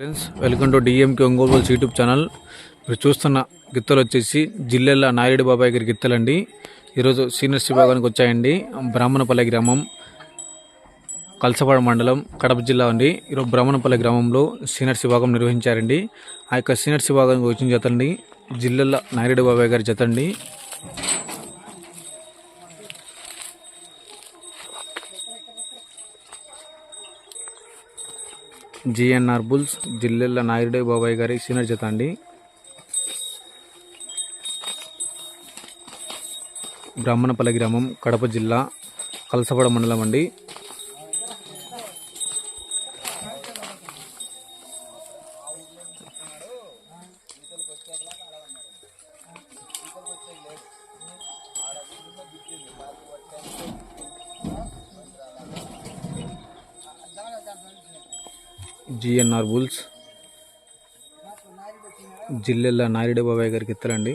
Friends welcome to DMK Ongole YouTube channel మీరు చూస్తున్న గిత్తలు వచ్చేసి జిల్లెల్ల నాయుడు బాబాయ్ గారి గిత్తలండి. ఈరోజు సీనియర్స్ విభాగానికి వచ్చాయండి. బ్రాహ్మణపల్లి గ్రామం కలసపాడ మండలం కడప జిల్లా అండి. ఈరోజు బ్రాహ్మణపల్లి గ్రామంలో సీనియర్స్ విభాగం నిర్వహించారండి. ఆ యొక్క సీనియర్స్ విభాగానికి వచ్చిన జతండి. జిల్లెల్ల నాయుడు బాబాయ్ గారి జతండి. జిఎన్ఆర్ బుల్స్ జిల్లెళ్ళ నాయుడే బాబాయ్ గారి సీనియర్ జత అండి బ్రాహ్మణపల్లి గ్రామం కడప జిల్లా కలసపడ మండలం అండి. GNR bulls. జిల్లెల్ల నాయుడు బాబాయ్ గారికి ఇత్తలండి